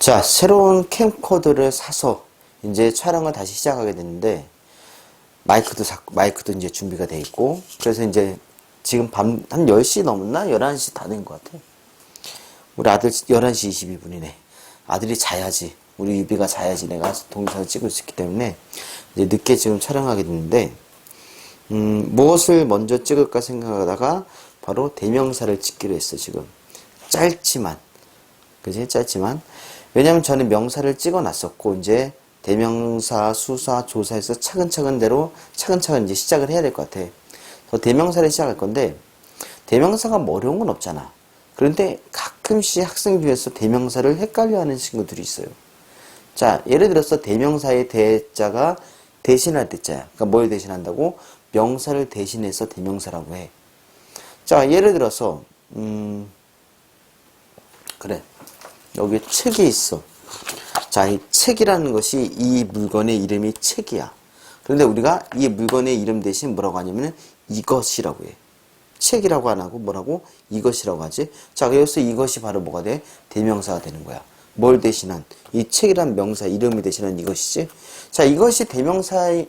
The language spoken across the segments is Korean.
자, 새로운 캠코더를 사서 이제 촬영을 다시 시작하게 됐는데 마이크도 사, 마이크도 이제 준비가 돼 있고 그래서 이제 지금 밤 한 10시 넘었나? 11시 다 된 것 같아. 우리 아들 11시 22분이네. 아들이 자야지. 우리 유비가 자야지 내가 동영상을 찍을 수 있기 때문에 이제 늦게 지금 촬영하게 됐는데 음, 무엇을 먼저 찍을까 생각하다가 바로 대명사를 찍기로 했어 지금 짧지만 그지 짧지만 왜냐면 저는 명사를 찍어 놨었고 이제 대명사 수사 조사해서 차근차근대로 차근차근 이제 시작을 해야 될 것 같아. 그래서 대명사를 시작할 건데 대명사가 뭐 어려운 건 없잖아. 그런데 가끔씩 학생 중에서 대명사를 헷갈려 하는 친구들이 있어요. 자 예를 들어서 대명사의 대자가 대신할 대자야. 그러니까 뭘 대신한다고? 명사를 대신해서 대명사라고 해. 자, 예를 들어서, 음, 그래. 여기 책이 있어. 자, 이 책이라는 것이 이 물건의 이름이 책이야. 그런데 우리가 이 물건의 이름 대신 뭐라고 하냐면 이것이라고 해. 책이라고 안 하고 뭐라고? 이것이라고 하지. 자, 그래서 이것이 바로 뭐가 돼? 대명사가 되는 거야. 뭘 대신한? 이 책이란 명사, 이름이 대신한 이것이지. 자, 이것이 대명사의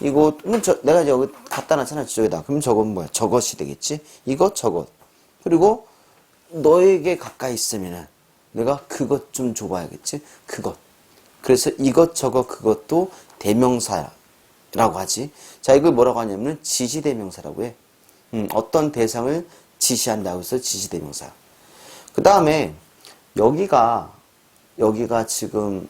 이거 저 내가 여기 갖다 놨잖아 저쪽에다 그럼 저건 뭐야 저것이 되겠지 이것 저것 그리고 너에게 가까이 있으면은 내가 그것 좀 줘봐야겠지? 그것. 그래서 이것 저것 그것도 대명사라고 하지. 자 이걸 뭐라고 하냐면 지시대명사라고 해. 음, 어떤 대상을 지시한다고 해서 지시대명사. 그 다음에 여기가 여기가 지금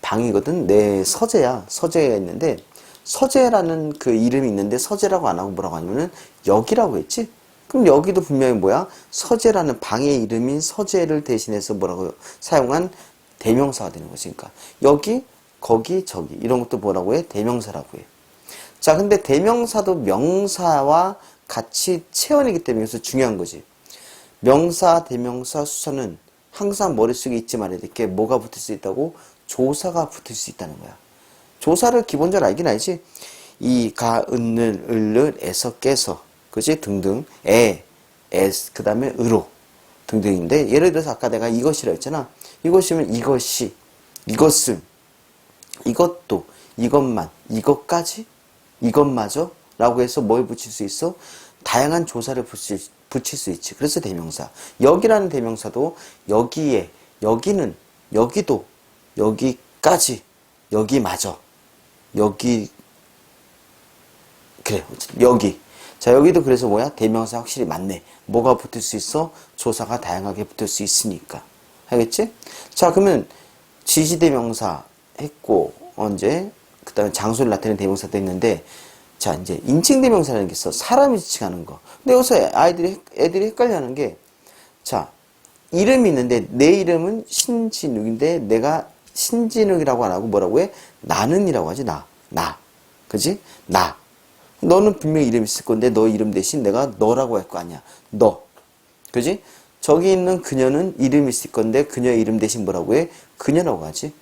방이거든? 내 서재야. 서재가 있는데 서재라는 그 이름이 있는데 서재라고 안 하고 뭐라고 하냐면은 여기라고 했지? 그럼 여기도 분명히 뭐야? 서재라는 방의 이름인 서재를 대신해서 뭐라고 사용한 대명사가 되는 거지. 그러니까 여기, 거기, 저기 이런 것도 뭐라고 해? 대명사라고 해. 자, 근데 대명사도 명사와 같이 체원이기 때문에 그래서 중요한 거지. 명사, 대명사, 수사는 항상 머릿속에 잊지 말아야 될 게 뭐가 붙을 수 있다고? 조사가 붙을 수 있다는 거야. 조사를 기본적으로 알긴 알지. 이, 가, 은는, 을는, 에서, 깨서, 그지? 등등. 에, 에스, 그 다음에 으로. 등등인데, 예를 들어서 아까 내가 이것이라 했잖아. 이것이면 이것이, 이것은, 이것도, 이것만, 이것까지, 이것마저, 라고 해서 뭘 붙일 수 있어? 다양한 조사를 붙일, 붙일 수 있지. 그래서 대명사. 여기라는 대명사도 여기에, 여기는, 여기도, 여기까지, 여기마저, 여기 그래 여기 자 여기도 그래서 뭐야 대명사 확실히 맞네 뭐가 붙을 수 있어 조사가 다양하게 붙을 수 있으니까 알겠지 자 그러면 지시대명사 했고 언제 그 다음에 장소를 나타내는 대명사도 했는데 자 이제 인칭대명사라는 게 있어 사람이 지칭하는 거 근데 여기서 아이들이 애들이 헷갈려하는 게자 이름이 있는데 내 이름은 신진욱인데 내가 신진욱이라고 안 하고 뭐라고 해? 나는이라고 하지, 나. 나. 그지? 나. 너는 분명히 이름 있을 건데 너 이름 대신 내가 너라고 할 거 아니야. 너. 그지? 저기 있는 그녀는 이름 있을 건데 그녀의 이름 대신 뭐라고 해? 그녀라고 하지.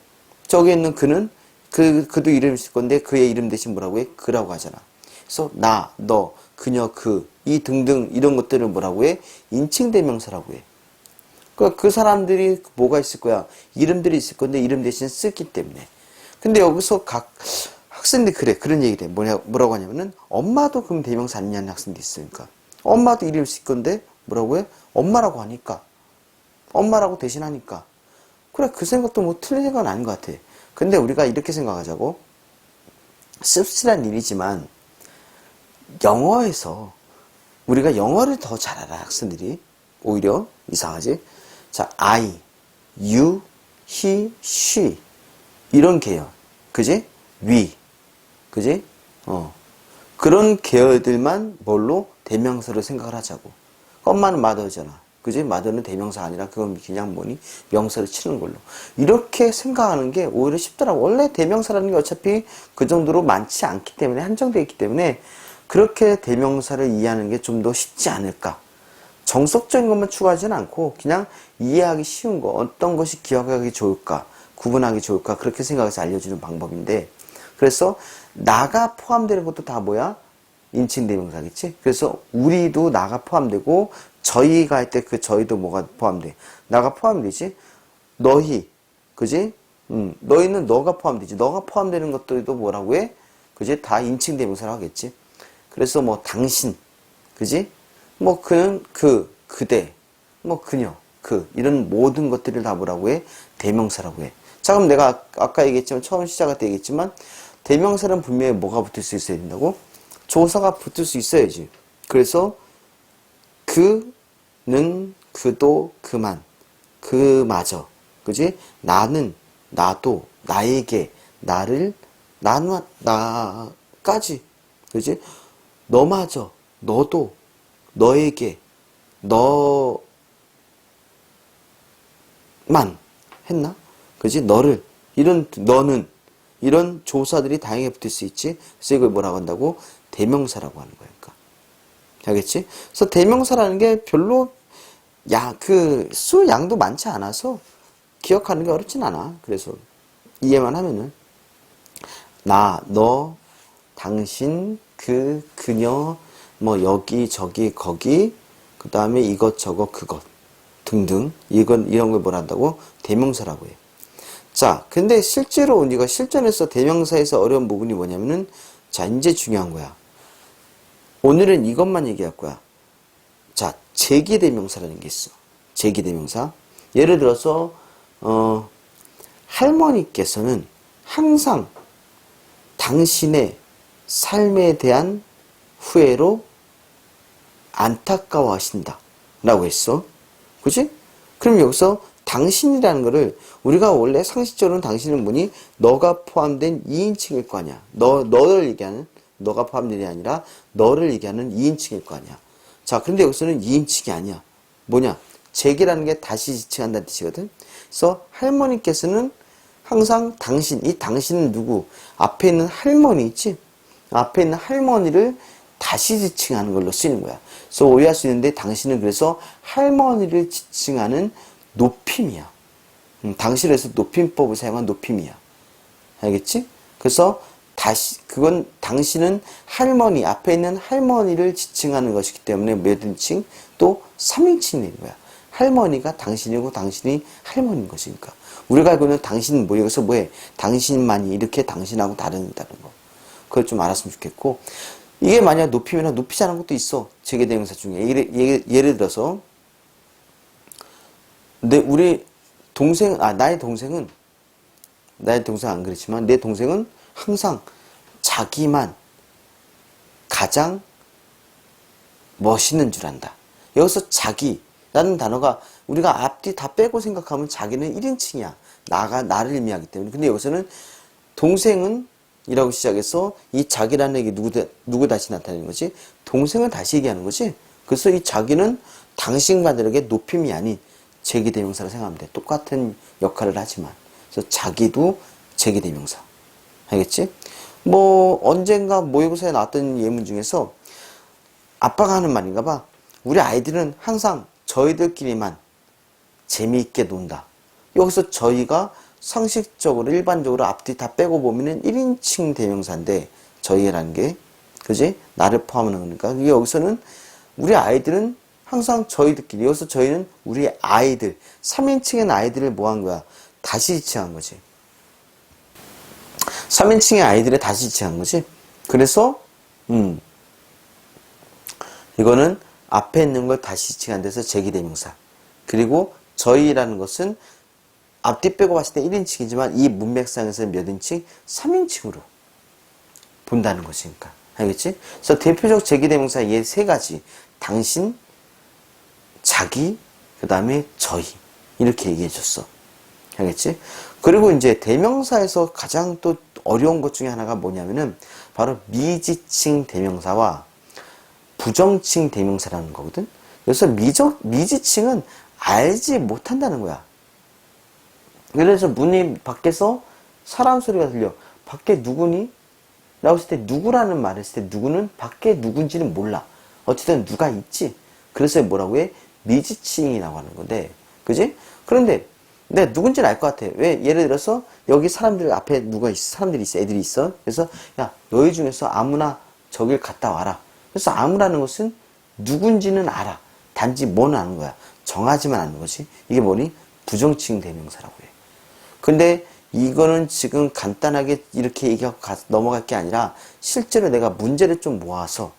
저기 있는 그는 그, 그도 이름 있을 건데 그의 이름 대신 뭐라고 해? 그라고 하잖아. 그래서 나, 너, 그녀, 그, 이 등등 이런 것들을 뭐라고 해? 인칭 대명사라고 해. 그러니까 그 사람들이 뭐가 있을 거야? 이름들이 있을 건데 이름 대신 쓰기 때문에. 근데 여기서 각 학생들이 그래 그런 얘기를 해. 뭐냐, 뭐라고 하냐면은 엄마도 그럼 대명사 아니냐는 학생도 있으니까. 엄마도 이름 있을 건데 뭐라고 해? 엄마라고 하니까. 엄마라고 대신하니까. 그래 그 생각도 뭐 틀린 생각은 아닌 것 같아. 근데 우리가 이렇게 생각하자고. 씁쓸한 일이지만 영어에서 우리가 영어를 더 잘 알아 학생들이 오히려 이상하지? 자, I, you, he, she 이런 계열, 그지? we, 그지? 어 그런 계열들만 뭘로 대명사로 생각을 하자고. 엄마는 mother잖아, 그지? mother는 대명사 아니라 그건 그냥 뭐니 명사를 치는 걸로 이렇게 생각하는 게 오히려 쉽더라고. 원래 대명사라는 게 어차피 그 정도로 많지 않기 때문에 한정되어 있기 때문에 그렇게 대명사를 이해하는 게 좀 더 쉽지 않을까. 정석적인 것만 추구하지는 않고 그냥 이해하기 쉬운 거 어떤 것이 기억하기 좋을까 구분하기 좋을까 그렇게 생각해서 알려주는 방법인데 그래서 나가 포함되는 것도 다 뭐야 인칭대명사겠지 그래서 우리도 나가 포함되고 저희가 할 때 그 저희도 뭐가 포함돼 나가 포함되지 너희 그지? 음, 너희는 너가 포함되지. 너가 포함되는 것들도 뭐라고 해? 그지? 다 인칭 대명사로 하겠지. 그래서 뭐 당신, 그지? 뭐 그는 그, 그대, 뭐 그녀, 그 이런 모든 것들을 다 뭐라고 해? 대명사라고 해. 자 그럼 내가 아- 아까 얘기했지만 처음 시작할 때 얘기했지만 대명사는 분명히 뭐가 붙을 수 있어야 된다고? 조사가 붙을 수 있어야지. 그래서 그는 그도 그만. 그마저. 그지? 나는 나도 나에게 나를 나는 나까지. 그지? 너마저 너도 너에게 너만 했나? 그지? 너를. 이런 너는 이런 조사들이 다양하게 붙을 수 있지 그래서 이걸 뭐라고 한다고 대명사라고 하는 거니까 알겠지? 그래서 대명사라는 게 별로 야, 그, 수 양도 많지 않아서 기억하는 게 어렵진 않아. 그래서 이해만 하면은. 나, 너, 당신, 그, 그녀, 뭐, 여기, 저기, 거기, 그 다음에 이것, 저것, 그것 등등. 이건, 이런 걸뭘 한다고? 대명사라고 해. 자, 근데 실제로 우리가 실전에서 대명사에서 어려운 부분이 뭐냐면은, 자, 이제 중요한 거야. 오늘은 이것만 얘기할 거야. 자, 제기 대명사라는 게 있어. 제기 대명사. 예를 들어서, 어, 할머니께서는 항상 당신의 삶에 대한 후회로 안타까워 하신다. 라고 했어. 그지? 그럼 여기서 당신이라는 거를 우리가 원래 상식적으로는 당신은 뭐니? 너가 포함된 2인칭일 거 아니야. 너, 너를 얘기하는, 너가 포함된 게 아니라 너를 얘기하는 2인칭일 거 아니야. 자, 그런데 여기서는 2인칭이 아니야. 뭐냐? 제기라는 게 다시 지칭한다는 뜻이거든. 그래서 할머니께서는 항상 당신, 이 당신은 누구? 앞에 있는 할머니 있지? 앞에 있는 할머니를 다시 지칭하는 걸로 쓰이는 거야. 그래서 오해할 수 있는데 당신은 그래서 할머니를 지칭하는 높임이야. 음, 당신에서 높임법을 사용한 높임이야. 알겠지? 그래서 다시 그건 당신은 할머니 앞에 있는 할머니를 지칭하는 것이기 때문에 몇 인칭 또 3인칭이 된 거야. 할머니가 당신이고 당신이 할머니인 것이니까. 우리가 알고 있는 당신은 뭐 여기서 뭐해? 당신만이 이렇게 당신하고 다르다는 거. 그걸 좀 알았으면 좋겠고 이게 만약 높이면 않은 것도 있어. 제개대명사 중에 예를, 예를, 예를 들어서 내 우리 동생 아 나의 동생은 나의 동생 안 그렇지만 내 동생은 항상 자기만 가장 멋있는 줄 안다. 여기서 자기라는 단어가 우리가 앞뒤 다 빼고 생각하면 자기는 1인칭이야. 나가 나를 의미하기 때문에. 근데 여기서는 동생은 이라고 시작해서 이 자기라는 얘기 누구, 누구 다시 나타내는 거지? 동생을 다시 얘기하는 거지? 그래서 이 자기는 당신과들에게 높임이 아닌 제기대명사로 생각하면 돼. 똑같은 역할을 하지만. 그래서 자기도 제기대명사. 알겠지? 뭐, 언젠가 모의고사에 나왔던 예문 중에서 아빠가 하는 말인가 봐. 우리 아이들은 항상 저희들끼리만 재미있게 논다. 여기서 저희가 상식적으로 일반적으로 앞뒤 다 빼고 보면은 1인칭 대명사인데 저희라는 게 그지 나를 포함하는 거니까 여기서는 우리 아이들은 항상 저희들끼리 여기서 저희는 우리 아이들 3인칭의 아이들을 뭐 한 거야 다시 지칭한 거지 3인칭의 아이들을 다시 지칭한 거지 그래서 음 이거는 앞에 있는 걸 다시 지칭한 데서 제기대명사 그리고 저희라는 것은 앞뒤 빼고 봤을 때 1인칭이지만 이 문맥상에서는 몇 인칭? 3인칭으로 본다는 것이니까. 알겠지? 그래서 대표적 제기대명사 얘 세 가지. 당신, 자기, 그 다음에 저희. 이렇게 얘기해 줬어. 알겠지? 그리고 이제 대명사에서 가장 또 어려운 것 중에 하나가 뭐냐면은 바로 미지칭 대명사와 부정칭 대명사라는 거거든. 그래서 미적, 미지칭은 알지 못한다는 거야. 그래서 문이 밖에서 사람 소리가 들려. 밖에 누구니? 라고 했을 때 누구라는 말을 했을 때 누구는 밖에 누군지는 몰라. 어쨌든 누가 있지. 그래서 뭐라고 해? 미지칭이라고 하는 건데. 그지? 그런데 내가 누군지는 알 것 같아. 왜? 예를 들어서 여기 사람들 앞에 누가 있어? 사람들이 있어. 애들이 있어. 그래서 야 너희 중에서 아무나 저길 갔다 와라. 그래서 아무라는 것은 누군지는 알아. 단지 뭐는 아는 거야. 정하지만 않는 거지. 이게 뭐니? 부정칭 대명사라고 해. 근데 이거는 지금 간단하게 이렇게 얘기하고 가- 넘어갈 게 아니라 실제로 내가 문제를 좀 모아서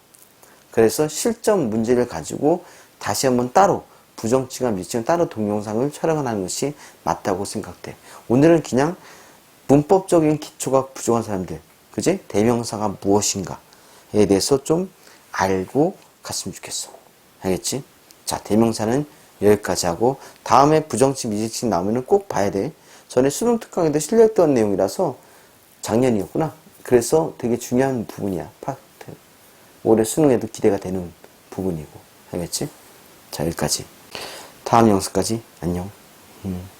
그래서 실전 문제를 가지고 다시 한번 따로 부정치감, 미치감 따로 동영상을 촬영을 하는 것이 맞다고 생각돼. 오늘은 그냥 문법적인 기초가 부족한 사람들, 그지? 대명사가 무엇인가에 대해서 좀 알고 갔으면 좋겠어. 알겠지? 자, 대명사는 여기까지 하고 다음에 부정치, 미지치 나오면은 꼭 봐야 돼. 전에 수능 특강에도 실렸던 내용이라서 작년이었구나. 그래서 되게 중요한 부분이야. 파트. 올해 수능에도 기대가 되는 부분이고. 알겠지? 자, 여기까지. 다음 영상까지 안녕. 음.